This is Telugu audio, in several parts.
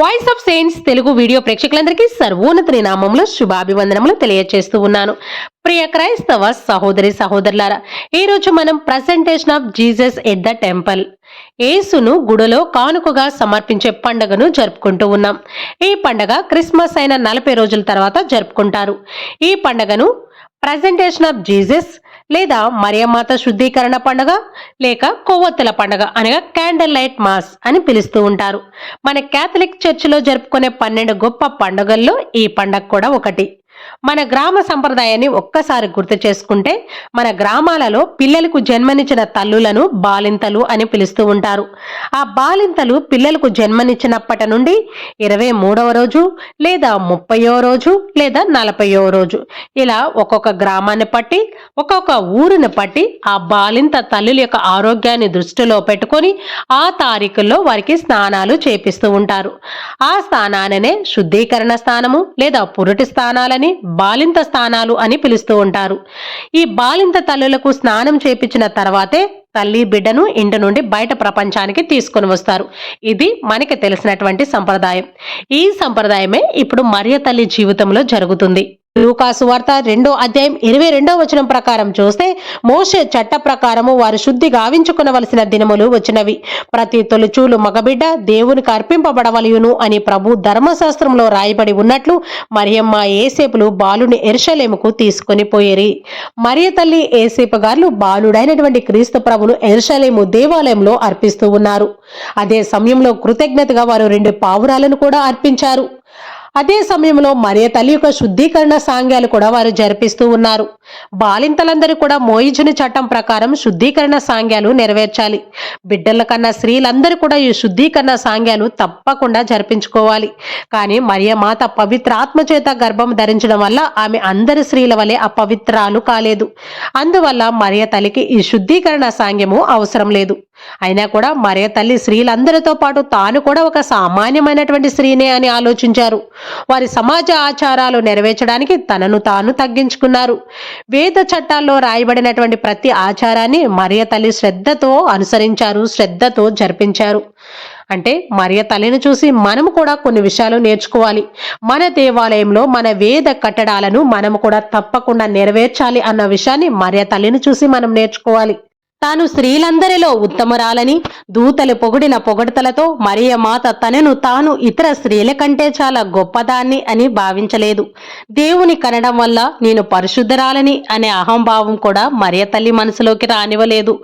Voice of saints Telugu video ప్రేక్షకులందరికీ సర్వోన్నతి నామంలో శుభాభివందనములు తెలియజేస్తూ ఉన్నాను. ప్రియ క్రైస్తవ సహోదరి సహోదరులారా ఈరోజు మనం presentation of Jesus at the temple యేసును గుడిలో కానుకగా సమర్పించే పండుగను జరుపుకుంటూ ఉన్నాం. ఈ పండగ క్రిస్మస్ అయిన నలభై రోజుల తర్వాత జరుపుకుంటారు. ఈ పండగను ప్రజెంటేషన్ ఆఫ్ జీసస్ లేదా మరియమాత శుద్ధీకరణ పండుగ లేక కొవ్వొత్తుల పండుగ అనగా క్యాండిల్ లైట్ మాస్ అని పిలుస్తూ ఉంటారు. మన క్యాథలిక్ చర్చిలో జరుపుకునే పన్నెండు గొప్ప పండుగల్లో ఈ పండగ కూడా ఒకటి. మన గ్రామ సంప్రదాయాన్ని ఒక్కసారి గుర్తు చేసుకుంటే మన గ్రామాలలో పిల్లలకు జన్మనిచ్చిన తల్లులను బాలింతలు అని పిలుస్తూ ఉంటారు. ఆ బాలింతలు పిల్లలకు జన్మనిచ్చినప్పటి నుండి ఇరవై మూడవ రోజు లేదా ముప్పయో రోజు లేదా నలభయో రోజు ఇలా ఒక్కొక్క గ్రామాన్ని పట్టి ఒక్కొక్క ఊరిని పట్టి ఆ బాలింత తల్లుల యొక్క ఆరోగ్యాన్ని దృష్టిలో పెట్టుకొని ఆ తారీఖుల్లో వారికి స్నానాలు చేపిస్తూ ఉంటారు. ఆ స్థానాననే శుద్ధీకరణ స్థానము లేదా పురుటి స్థానాలని బాలింత స్థానాలు అని పిలుస్తూ ఉంటారు. ఈ బాలింత తల్లులకు స్నానం చేపించిన తర్వాతే తల్లి బిడ్డను ఇంటి నుండి బయట ప్రపంచానికి తీసుకొని వస్తారు. ఇది మనకి తెలిసినటువంటి సంప్రదాయం. ఈ సంప్రదాయమే ఇప్పుడు మరియ తల్లి జీవితంలో జరుగుతుంది. లూకాసు వార్త రెండో అధ్యాయం ఇరవై రెండో వచనం ప్రకారం చూస్తే మోషే చట్ట ప్రకారము వారు శుద్ధి గావించుకునవలసిన దినములు వచ్చినవి. ప్రతి తొలిచూలు మగబిడ్డ దేవునికి అర్పింపబడవలయును అని ప్రభు ధర్మశాస్త్రంలో రాయబడి ఉన్నట్లు మరియమ్మ ఏసేపులు బాలుని ఎరుషలేముకు తీసుకొని పోయేరి. మరియ తల్లి ఏసేపు గారు బాలుడైనటువంటి క్రీస్తు ప్రభును ఎరుషలేము దేవాలయంలో అర్పిస్తూ ఉన్నారు. అదే సమయంలో కృతజ్ఞతగా వారు రెండు పావురాలను కూడా అర్పించారు. అదే సమయంలో మరియ తల్లి యొక్క శుద్ధీకరణ సాంగ్యాలు కూడా వారు జరిపిస్తూ ఉన్నారు. బాలింతలందరూ కూడా మోయిజుని చట్టం ప్రకారం శుద్ధీకరణ సాంగ్యాలు నెరవేర్చాలి. బిడ్డల కన్నా స్త్రీలందరూ కూడా ఈ శుద్ధీకరణ సాంగ్యాలు తప్పకుండా జరిపించుకోవాలి. కానీ మరియమాత పవిత్రాత్మ పవిత్ర చేత గర్భం ధరించడం వల్ల ఆమె అందరి స్త్రీల వలె అపవిత్రాలు కాలేదు. అందువల్ల మరియ తల్లికి ఈ శుద్ధీకరణ సాంగ్యము అవసరం లేదు. అయినా కూడా మరియ తల్లి స్త్రీలందరితో పాటు తాను కూడా ఒక సామాన్యమైనటువంటి స్త్రీనే అని ఆలోచించారు. వారి సమాజ ఆచారాలు నెరవేర్చడానికి తనను తాను తగ్గించుకున్నారు. వేద చట్టాల్లో రాయబడినటువంటి ప్రతి ఆచారాన్ని మరియ తల్లి శ్రద్ధతో అనుసరించారు శ్రద్ధతో జరిపించారు. అంటే మరియ తల్లిని చూసి మనము కూడా కొన్ని విషయాలు నేర్చుకోవాలి. మన దేవాలయంలో మన వేద కట్టడాలను మనము కూడా తప్పకుండా నెరవేర్చాలి అన్న విషయాన్ని మరియ తల్లిని చూసి మనం నేర్చుకోవాలి. తాను స్త్రీలందరిలో ఉత్తమరాలని దూతలు పొగిడిన పొగడతలతో మరియమాత తనను తాను ఇతర స్త్రీల కంటే చాలా గొప్పదాన్ని అని భావించలేదు. దేవుని కనడం వల్ల నేను పరిశుద్ధరాలని అనే అహంభావం కూడా మరియతల్లి మనసులోకి రానివ్వలేదు.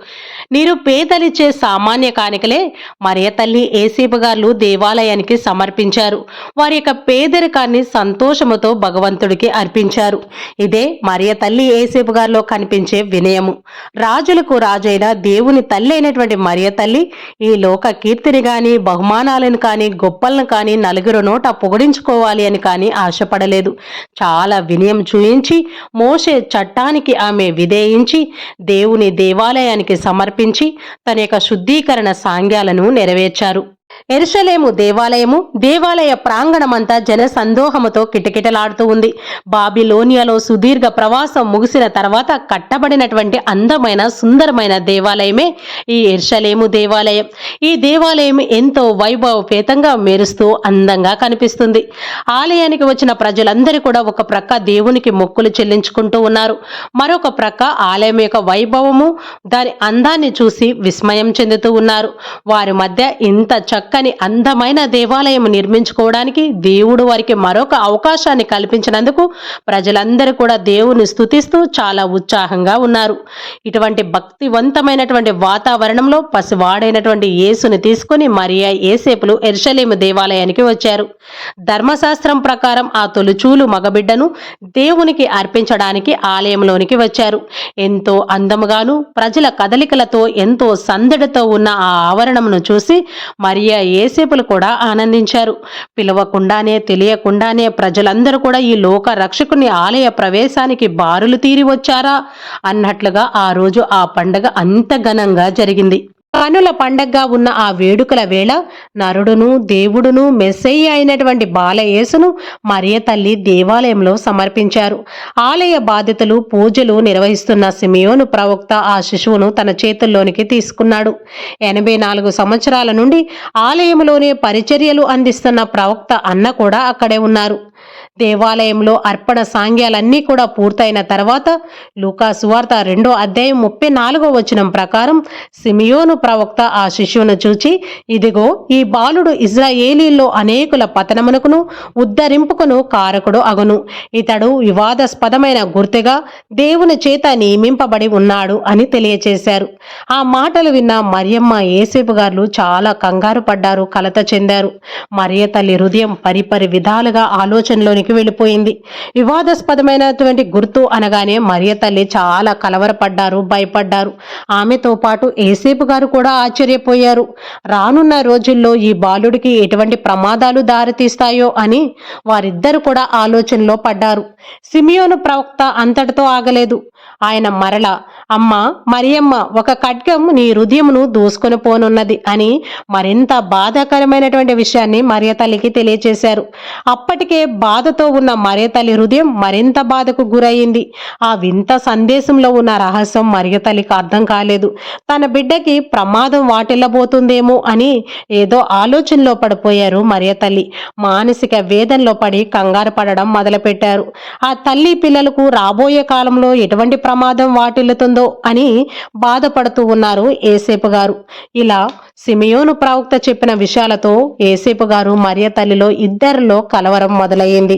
నీరు పేదలిచ్చే సామాన్య కానికలే మరియ తల్లి ఏసీపు గారు దేవాలయానికి సమర్పించారు. వారి యొక్క పేదరికాన్ని సంతోషముతో భగవంతుడికి అర్పించారు. ఇదే మరియ తల్లి ఏసేపు గారిలో కనిపించే వినయము. రాజులకు రాజైన దేవుని తల్లి అయినటువంటి మరియ తల్లి ఈ లోక కీర్తిని కానీ బహుమానాలను కానీ గొప్పలను కానీ నలుగురు నోట పొగిడించుకోవాలి అని కానీ ఆశపడలేదు. చాలా వినయం చూయించి మోసే చట్టానికి ఆమె విధేయించి దేవుని దేవాలయానికి సమర్పించి తన యొక్క శుద్ధీకరణ సాంగ్యాలను నెరవేర్చారు. ఎరుషలేము దేవాలయము దేవాలయ ప్రాంగణమంతా జన సందోహముతో కిటకిటలాడుతూ ఉంది. బాబిలోనియాలో సుదీర్ఘ ప్రవాసం ముగిసిన తర్వాత కట్టబడినటువంటి అందమైన సుందరమైన దేవాలయమే ఈ ఎరుషలేము దేవాలయం. ఈ దేవాలయం ఎంతో వైభవపేతంగా మెరుస్తూ అందంగా కనిపిస్తుంది. ఆలయానికి వచ్చిన ప్రజలందరూ కూడా ఒక ప్రక్క దేవునికి మొక్కులు చెల్లించుకుంటూ ఉన్నారు. మరొక ప్రక్క ఆలయం యొక్క వైభవము దాని అందాన్ని చూసి విస్మయం చెందుతూ ఉన్నారు. వారి మధ్య ఇంత చక్క చక్కని అందమైన దేవాలయం నిర్మించుకోవడానికి దేవుడు వారికి మరొక అవకాశాన్ని కల్పించినందుకు ప్రజలందరూ కూడా దేవుని స్తుతిస్తూ చాలా ఉత్సాహంగా ఉన్నారు. ఇటువంటి భక్తివంతమైనటువంటి వాతావరణంలో పసివాడైనటువంటి యేసుని తీసుకుని మరియా ఏసేపులు ఎర్షలేము దేవాలయానికి వచ్చారు. ధర్మశాస్త్రం ప్రకారం ఆ తొలిచూలు మగబిడ్డను దేవునికి అర్పించడానికి ఆలయంలోనికి వచ్చారు. ఎంతో అందముగాను ప్రజల కదలికలతో ఎంతో సందడితో ఉన్న ఆ ఆవరణమును చూసి మరియా ఏసేపులు కూడా ఆనందించారు. పిలవకుండానే తెలియకుండానే ప్రజలందరూ కూడా ఈ లోక రక్షకుని ఆలయ ప్రవేశానికి బారులు తీరి వచ్చారా? అన్నట్లుగా ఆ రోజు ఆ పండగ అంత ఘనంగా జరిగింది. కనుల పండగగా ఉన్న ఆ వేడుకల వేళ నరుడును దేవుడును మెస్సయ్య అయినటువంటి బాలయేసును మరియ తల్లి దేవాలయంలో సమర్పించారు. ఆలయ బాధితులు పూజలు నిర్వహిస్తున్న సిమియోను ప్రవక్త ఆ శిశువును తన చేతుల్లోనికి తీసుకున్నాడు. ఎనభై నాలుగు సంవత్సరాల నుండి ఆలయంలోనే పరిచర్యలు అందిస్తున్న ప్రవక్త అన్న కూడా అక్కడే ఉన్నారు. దేవాలయంలో అర్పణ సాంగ్యాలన్నీ కూడా పూర్తయిన తర్వాత లూకా సువార్త రెండో అధ్యాయం ముప్పై నాలుగో వచనం ప్రకారం సిమియోను ప్రవక్త ఆ శిశువును చూచి ఇదిగో ఈ బాలుడు ఇజ్రాయేలీల్లో అనేకుల పతనమునకును ఉద్ధరింపుకును కారకుడు అగును. ఇతడు వివాదాస్పదమైన గుర్తుగా దేవుని చేత నియమింపబడి ఉన్నాడు అని తెలియచేశారు. ఆ మాటలు విన్న మరియమ్మ ఏసేపు గారు చాలా కంగారు పడ్డారు కలత చెందారు. మరియ తల్లి హృదయం పరిపరి విధాలుగా ఆలోచనలోనికి వెళ్ళిపోయింది. వివాదాస్పదమైనటువంటి గుర్తు అనగానే మరియ తల్లి చాలా కలవరపడ్డారు భయపడ్డారు. ఆమెతో పాటు ఏసేపు గారు కూడా ఆశ్చర్యపోయారు. రానున్న రోజుల్లో ఈ బాలుడికి ఎటువంటి ప్రమాదాలు దారితీస్తాయో అని వారిద్దరు కూడా ఆలోచనలో పడ్డారు. సిమియోను ప్రవక్త అంతటితో ఆగలేదు. ఆయన మరల అమ్మ మరియమ్మ ఒక ఖడ్గం నీ హృదయమును దూసుకొని పోనున్నది అని మరింత బాధాకరమైనటువంటి విషయాన్ని మరియ తల్లికి తెలియజేశారు అప్పటికే బాధతో ఉన్న మరియతల్లి హృదయం మరింత బాధకు గురయింది ఆ వింత సందేశంలో ఉన్న రహస్యం మరియతల్లికి అర్థం కాలేదు. తన బిడ్డకి ప్రమాదం వాటిల్లబోతుందేమో అని ఏదో ఆలోచనలో పడిపోయారు మరియతల్లి మానసిక వేదనలో పడి కంగారు పడడం మొదలుపెట్టారు. ఆ తల్లి పిల్లలకు రాబోయే కాలంలో ఎటువంటి ప్రమాదం వాటిల్లుతుందో అని బాధపడుతూ ఉన్నారు ఏసేపు గారు. ఇలా సిమియోను ప్రవక్త చెప్పిన విషయాలతో ఏసేపు గారు మరియ తల్లిలో ఇద్దరిలో కలవరం మొదలయ్యింది.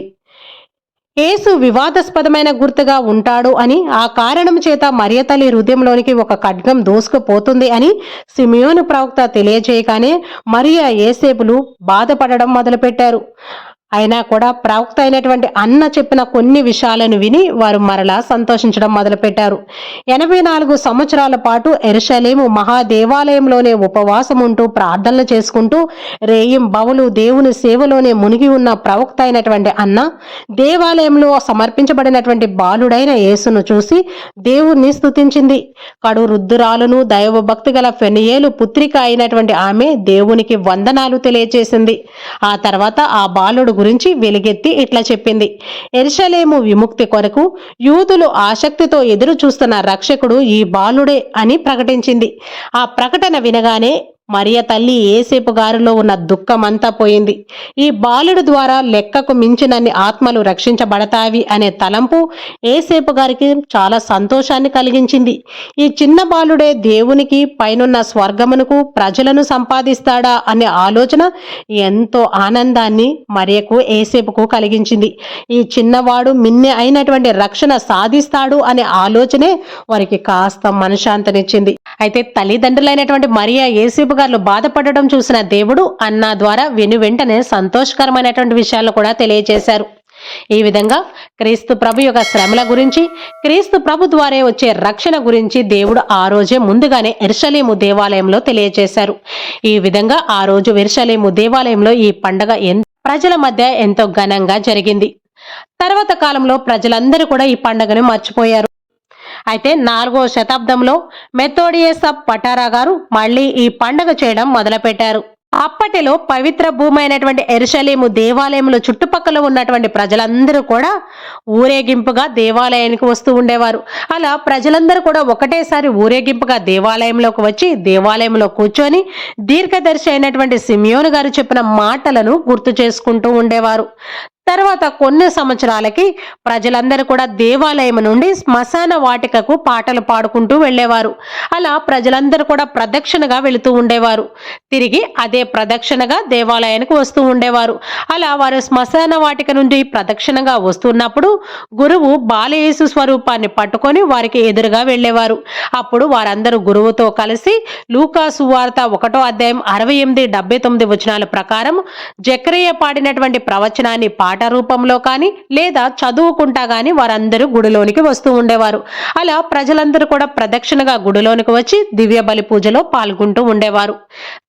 యేసు వివాదాస్పదమైన గుర్తుగా ఉంటాడు అని ఆ కారణం చేత మరియ తల్లి హృదయంలోనికి ఒక ఖడ్గం దూసుకుపోతుంది అని సిమియోను ప్రవక్త తెలియజేయగానే మరియా ఏసేపులు బాధపడడం మొదలుపెట్టారు. అయినా కూడా ప్రవక్త అయినటువంటి అన్న చెప్పిన కొన్ని విషయాలను విని వారు మరలా సంతోషించడం మొదలుపెట్టారు. ఎనభై నాలుగు సంవత్సరాల పాటు ఎరుషలేము మహాదేవాలయంలోనే ఉపవాసం ఉంటూ ప్రార్థనలు చేసుకుంటూ రేయిం బవులు దేవుని సేవలోనే మునిగి ఉన్న ప్రవక్త అయినటువంటి అన్న దేవాలయంలో సమర్పించబడినటువంటి బాలుడైన యేసును చూసి దేవుణ్ణి స్తుతించింది. కడు రుద్దురాలును దైవ భక్తి గల ఫెనియేలు పుత్రిక అయినటువంటి ఆమె దేవునికి వందనాలు తెలియచేసింది. ఆ తర్వాత ఆ బాలుడు గురించి వెలుగెత్తి ఇట్లా చెప్పింది. ఎరుషలేము విముక్తి కొరకు యూదులు ఆసక్తితో ఎదురు చూస్తున్న రక్షకుడు ఈ బాలుడే అని ప్రకటించింది. ఆ ప్రకటన వినగానే మరియ తల్లి ఏసేపు గారిలో ఉన్న దుఃఖమంతా పోయింది. ఈ బాలుడు ద్వారా లెక్కకు మించినన్ని ఆత్మలు రక్షించబడతావి అనే తలంపు ఏసేపు గారికి చాలా సంతోషాన్ని కలిగించింది. ఈ చిన్న బాలుడే దేవునికి పైనున్న స్వర్గమునకు ప్రజలను సంపాదిస్తాడా అనే ఆలోచన ఎంతో ఆనందాన్ని మరియకు ఏసేపుకు కలిగించింది. ఈ చిన్నవాడు మిన్నె అయినటువంటి రక్షణ సాధిస్తాడు అనే ఆలోచనే వారికి కాస్త మనశాంతనిచ్చింది అయితే తల్లిదండ్రులైనటువంటి మరియా ఏసేపు గారు బాధపడడం చూసిన దేవుడు అన్నా ద్వారా వెను వెంటనే సంతోషకరమైనటువంటి విషయాలు కూడా తెలియజేశారు. ఈ విధంగా క్రీస్తు ప్రభు యొక్క శ్రమల గురించి క్రీస్తు ప్రభు ద్వారా వచ్చే రక్షణ గురించి దేవుడు ఆ రోజే ముందుగానే ఎర్షలేము దేవాలయంలో తెలియజేశారు. ఈ విధంగా ఆ రోజు ఎర్షలేము దేవాలయంలో ఈ పండగ ప్రజల మధ్య ఎంతో ఘనంగా జరిగింది. తర్వాత కాలంలో ప్రజలందరూ కూడా ఈ పండగను మర్చిపోయారు. అయితే నాలుగో శతాబ్దంలో మెథోడియస్ ఆఫ్ పటారా గారు మళ్ళీ ఈ పండగ చేయడం మొదలుపెట్టారు. అప్పటిలో పవిత్ర భూమి అయినటువంటి ఎరుషలేము దేవాలయంలో చుట్టుపక్కల ఉన్నటువంటి ప్రజలందరూ కూడా ఊరేగింపుగా దేవాలయానికి వస్తూ ఉండేవారు. అలా ప్రజలందరూ కూడా ఒకటేసారి ఊరేగింపుగా దేవాలయంలోకి వచ్చి దేవాలయంలో కూర్చొని దీర్ఘదర్శి అయినటువంటి సిమియోను గారు చెప్పిన మాటలను గుర్తు చేసుకుంటూ ఉండేవారు. తర్వాత కొన్ని సంవత్సరాలకి ప్రజలందరూ కూడా దేవాలయం నుండి శ్మశాన వాటికకు పాటలు పాడుకుంటూ వెళ్ళేవారు. అలా ప్రజలందరూ కూడా ప్రదక్షిణగా వెళుతూ ఉండేవారు. తిరిగి అదే ప్రదక్షిణగా దేవాలయానికి వస్తూ ఉండేవారు. అలా వారు శ్మశాన వాటిక నుండి ప్రదక్షిణగా వస్తున్నప్పుడు గురువు బాలయేసు స్వరూపాన్ని పట్టుకొని వారికి ఎదురుగా వెళ్ళేవారు. అప్పుడు వారందరూ గురువుతో కలిసి లూకాసు వార్త ఒకటో అధ్యాయం అరవై ఎనిమిది డెబ్బై తొమ్మిది వచనాల ప్రకారం జక్రయ్య పాడినటువంటి ప్రవచనాన్ని పాట రూపంలో కానీ లేదా చదువుకుంటా కానీ వారందరూ గుడిలోనికి వస్తూ ఉండేవారు. అలా ప్రజలందరూ కూడా ప్రదక్షిణగా గుడిలోనికి వచ్చి దివ్య బలి పూజలో పాల్గొంటూ ఉండేవారు.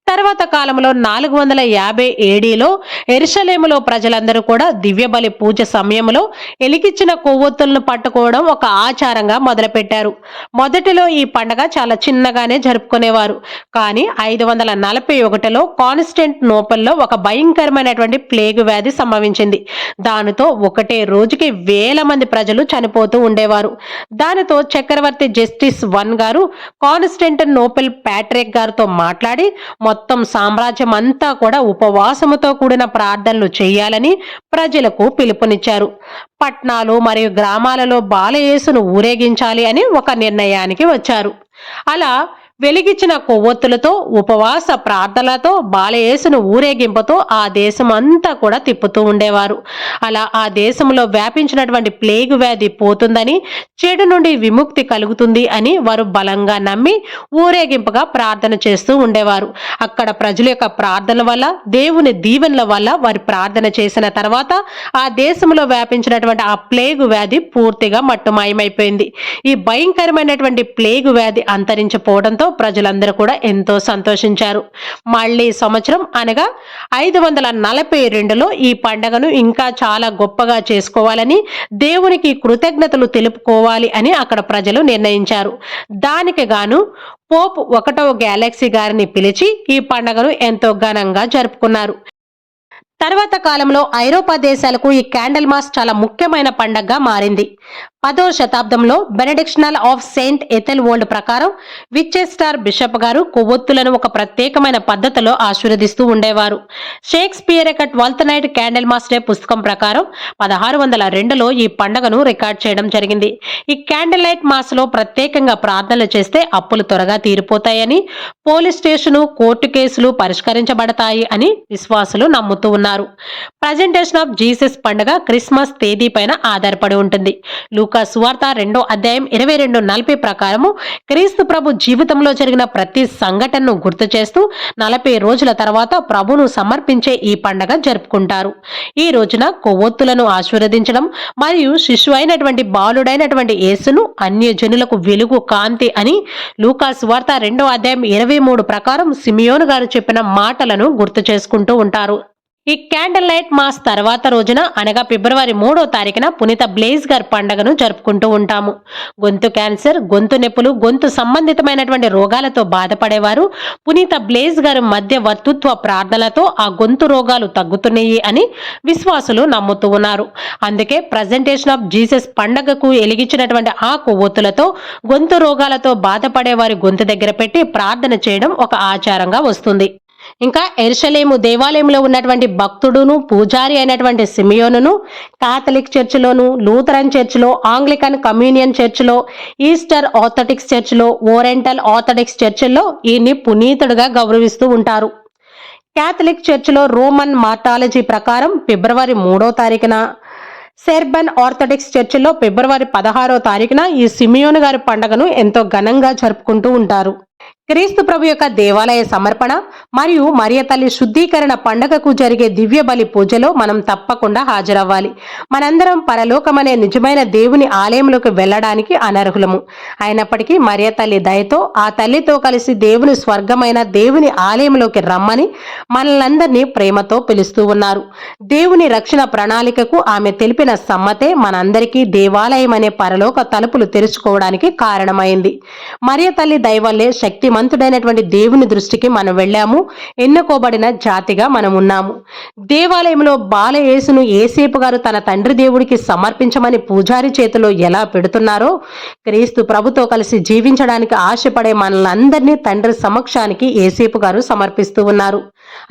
తర్వాత కాలంలో నాలుగు వందల యాభై ఏడీలో ఎరుషలేములో ప్రజలందరూ కూడా దివ్యబలి పూజ సమయంలో ఎలిగిచ్చిన కొవ్వొత్తులను పట్టుకోవడం ఒక ఆచారంగా మొదలుపెట్టారు. మొదటిలో ఈ పండగ చాలా చిన్నగానే జరుపుకునేవారు. కానీ ఐదు వందల నలభై ఒకటిలో కాన్స్టెంట్ నోపల్లో ఒక భయంకరమైనటువంటి ప్లేగు వ్యాధి సంభవించింది. దానితో ఒకటే రోజుకి వేల మంది ప్రజలు చనిపోతూ ఉండేవారు. దానితో చక్రవర్తి జస్టిస్ వన్ గారు కాన్స్టెంట్ నోపెల్ ప్యాట్రిక్ గారితో మాట్లాడి మొత్తం సామ్రాజ్యం అంతా కూడా ఉపవాసముతో కూడిన ప్రార్థనలు చేయాలని ప్రజలకు పిలుపునిచ్చారు. పట్నాలు మరియు గ్రామాలలో బాలయేసును ఊరేగించాలి అని ఒక నిర్ణయానికి వచ్చారు. అలా వెలిగించిన కొవ్వొత్తులతో ఉపవాస ప్రార్థనలతో బాలయేసును ఊరేగింపుతో ఆ దేశం అంతా కూడా తిప్పుతూ ఉండేవారు. అలా ఆ దేశంలో వ్యాపించినటువంటి ప్లేగు వ్యాధి పోతుందని చెడు నుండి విముక్తి కలుగుతుంది అని వారు బలంగా నమ్మి ఊరేగింపుగా ప్రార్థన చేస్తూ ఉండేవారు. అక్కడ ప్రజల యొక్క ప్రార్థన వల్ల దేవుని దీవెనల వల్ల వారి ప్రార్థన చేసిన తర్వాత ఆ దేశంలో వ్యాపించినటువంటి ఆ ప్లేగు వ్యాధి పూర్తిగా మట్టుమాయమైపోయింది. ఈ భయంకరమైనటువంటి ప్లేగు వ్యాధి అంతరించిపోవడంతో ప్రజలందరూ కూడా ఎంతో సంతోషించారు. మళ్ళీ సంవత్సరం అనగా ఐదు వందల నలభై రెండులో ఈ పండగను ఇంకా చాలా గొప్పగా చేసుకోవాలని దేవునికి కృతజ్ఞతలు తెలుపుకోవాలి అని అక్కడ ప్రజలు నిర్ణయించారు. దానికి గాను పోప్ ఒకటవ గ్యాలక్సీ గారిని పిలిచి ఈ పండగను ఎంతో ఘనంగా జరుపుకున్నారు. తర్వాత కాలంలో ఐరోపా దేశాలకు ఈ క్యాండల్ మాస్ చాలా ముఖ్యమైన పండగగా మారింది. పదో శతాబ్దంలో benedictional of saint Ethelwold ప్రకారం విచ్చెస్టార్ బిషప్ గారు కొవ్వొత్తులను ఒక ప్రత్యేకమైన పద్ధతిలో ఆశీర్వదిస్తూ ఉండేవారు. షేక్స్పియర్ యొక్క twelfth night candlemas day పుస్తకం ప్రకారం పదహారు వందల రెండులో ఈ పండుగను రికార్డ్ చేయడం జరిగింది. ఈ క్యాండిల్ లైట్ మాస్లో ప్రత్యేకంగా ప్రార్థనలు చేస్తే అప్పులు త్వరగా తీరిపోతాయని పోలీస్ స్టేషను కోర్టు కేసులు పరిష్కరించబడతాయి అని విశ్వాసులు నమ్ముతూ ఉన్నారు. ప్రజెంటేషన్ ఆఫ్ జీసస్ పండుగ క్రిస్మస్ తేదీ పైన ఆధారపడి ఉంటుంది. లూకా సువార్త రెండో అధ్యాయం ఇరవై రెండు నలభై ప్రకారము క్రీస్తు ప్రభు జీవితంలో జరిగిన ప్రతి సంఘటనను గుర్తు చేస్తూ నలభై రోజుల తర్వాత ప్రభును సమర్పించే ఈ పండగ జరుపుకుంటారు. ఈ రోజున కొవ్వొత్తులను ఆశీర్వదించడం మరియు శిశువు అయినటువంటి బాలుడైనటువంటి యేసును అన్య జనులకు వెలుగు కాంతి అని లూకా సువార్త రెండో అధ్యాయం ఇరవై మూడు ప్రకారం సిమియోను గారు చెప్పిన మాటలను గుర్తు చేసుకుంటూ ఉంటారు. ఈ క్యాండిల్ లైట్ మాస్ తర్వాత రోజున అనగా ఫిబ్రవరి మూడో తారీఖున పునీత బ్లేజ్ గారి పండుగను జరుపుకుంటూ ఉంటాము. గొంతు క్యాన్సర్ గొంతు నొప్పులు గొంతు సంబంధితమైనటువంటి రోగాలతో బాధపడేవారు పునీత బ్లేజ్ గారి మధ్య వర్తృత్వ ప్రార్థనలతో ఆ గొంతు రోగాలు తగ్గుతున్నాయి అని విశ్వాసులు నమ్ముతూ ఉన్నారు. అందుకే ప్రజెంటేషన్ ఆఫ్ జీసస్ పండగకు ఎలిగించినటువంటి ఆ కొవ్వొత్తులతో గొంతు రోగాలతో బాధపడేవారి గొంతు దగ్గర పెట్టి ప్రార్థన చేయడం ఒక ఆచారంగా వస్తుంది. ఇంకా ఎరుషలేము దేవాలయంలో ఉన్నటువంటి భక్తుడును పూజారి అయినటువంటి సిమియోనును కాథలిక్ చర్చిలోను లూథరన్ చర్చిలో ఆంగ్లికన్ కమ్యూనియన్ చర్చిలో ఈస్టర్ ఆర్థటిక్స్ చర్చిలో ఓరెంటల్ ఆర్థటిక్స్ చర్చిల్లో ఈయన్ని పునీతుడుగా గౌరవిస్తూ ఉంటారు. క్యాథలిక్ చర్చిలో రోమన్ మార్టాలజీ ప్రకారం ఫిబ్రవరి మూడో తారీఖున సెర్బన్ ఆర్థోడాక్స్ చర్చిలో ఫిబ్రవరి పదహారో తారీఖున ఈ సిమియోను గారి పండుగను ఎంతో ఘనంగా జరుపుకుంటూ ఉంటారు. క్రీస్తు ప్రభు యొక్క దేవాలయ సమర్పణ మరియు మరియ తల్లి శుద్ధీకరణ పండగకు జరిగే దివ్య బలి పూజలో మనం తప్పకుండా హాజరవ్వాలి. మనందరం పరలోకమనే నిజమైన దేవుని ఆలయంలోకి వెళ్ళడానికి అనర్హులము. అయినప్పటికీ మరియ తల్లి దయతో ఆ తల్లితో కలిసి దేవుని స్వర్గమైన దేవుని ఆలయంలోకి రమ్మని మనలందరినీ ప్రేమతో పిలుస్తూ ఉన్నారు. దేవుని రక్షణ ప్రణాళికకు ఆమె తెలిపిన సమ్మతే మనందరికీ దేవాలయం అనే పరలోక తలుపులు తెరుచుకోవడానికి కారణమైంది. మరియ తల్లి దయవల్లే శక్తిమంతుడైనటువంటి దేవుని దృష్టికి మనం వెళ్ళాము. ఎన్నుకోబడిన జాతిగా మనం ఉన్నాము. దేవాలయంలో బాల యేసును ఏసేపు గారు తన తండ్రి దేవుడికి సమర్పించమని పూజారి చేతిలో ఎలా పెడుతున్నారో క్రీస్తు ప్రభుతో కలిసి జీవించడానికి ఆశపడే మనలందరినీ తండ్రి సమక్షానికి ఏసేపు గారు సమర్పిస్తూ ఉన్నారు.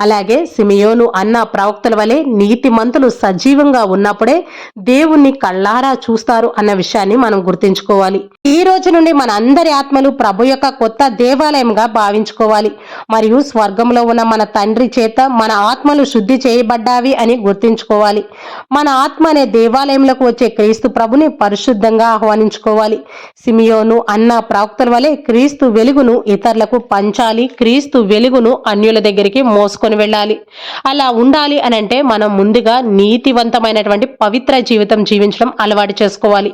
అలాగే సిమియోను అన్న ప్రవక్తల వలె నీతిమంతులు సజీవంగా ఉన్నప్పుడే దేవుణ్ణి కళ్ళారా చూస్తారు అన్న విషయాన్ని మనం గుర్తుంచుకోవాలి. ఈ రోజు నుండి మన అందరి ఆత్మలు ప్రభు యొక్క కొత్త దేవాలయంగా భావించుకోవాలి. మరియు స్వర్గంలో ఉన్న మన తండ్రి చేత మన ఆత్మలు శుద్ధి చేయబడ్డావి అని గుర్తుంచుకోవాలి. మన ఆత్మ అనే దేవాలయంలోకి వచ్చే క్రీస్తు ప్రభుని పరిశుద్ధంగా ఆహ్వానించుకోవాలి. సిమియోను అన్న ప్రవక్తల వలె క్రీస్తు వెలుగును ఇతరులకు పంచాలి. క్రీస్తు వెలుగును అన్యుల దగ్గరికి మోసుకొని వెళ్ళాలి. అలా ఉండాలి అని అంటే మనం ముందుగా నీతివంతమైనటువంటి పవిత్ర జీవితం జీవించడం అలవాటు చేసుకోవాలి.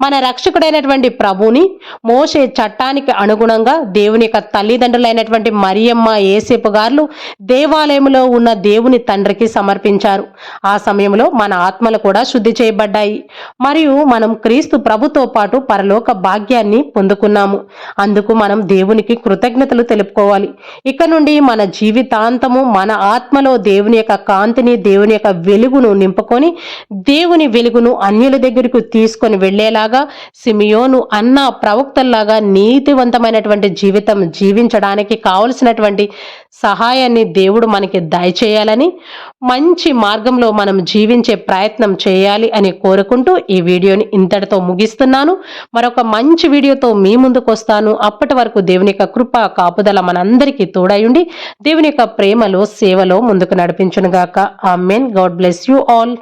మన రక్షకుడైనటువంటి ప్రభుని మోసే చట్టానికి అనుగుణంగా దేవుని యొక్క యొక్క తల్లిదండ్రులైనటువంటి మరియమ్మ ఏసేపు గారు దేవాలయంలో ఉన్న దేవుని తండ్రికి సమర్పించారు. ఆ సమయంలో మన ఆత్మలు కూడా శుద్ధి చేయబడ్డాయి. మరియు మనం క్రీస్తు ప్రభుతో పాటు పరలోక భాగ్యాన్ని పొందుకున్నాము. అందుకు మనం దేవునికి కృతజ్ఞతలు తెలుపుకోవాలి. ఇక నుండి మన జీవితాంతము మన ఆత్మలో దేవుని యొక్క కాంతిని దేవుని యొక్క వెలుగును నింపుకొని దేవుని వెలుగును అన్యుల దగ్గరకు తీసుకొని వెళ్ళేలాగా సిమియోను అన్న ప్రవక్తల్లాగా నీతివంతమైనటువంటి జీవితం జీవించడానికి కావలసినటువంటి సహాయాన్ని దేవుడు మనకి దయచేయాలని మంచి మార్గంలో మనం జీవించే ప్రయత్నం చేయాలి అని కోరుకుంటూ ఈ వీడియోని ఇంతటితో ముగిస్తున్నాను. మరొక మంచి వీడియోతో మీ ముందుకు వస్తాను. అప్పటి వరకు దేవుని యొక్క కృప కాపుదల మనందరికీ తోడయుండి దేవుని యొక్క ప్రేమలో సేవలో ముందుకు నడిపించునుగాక. Amen god bless you all.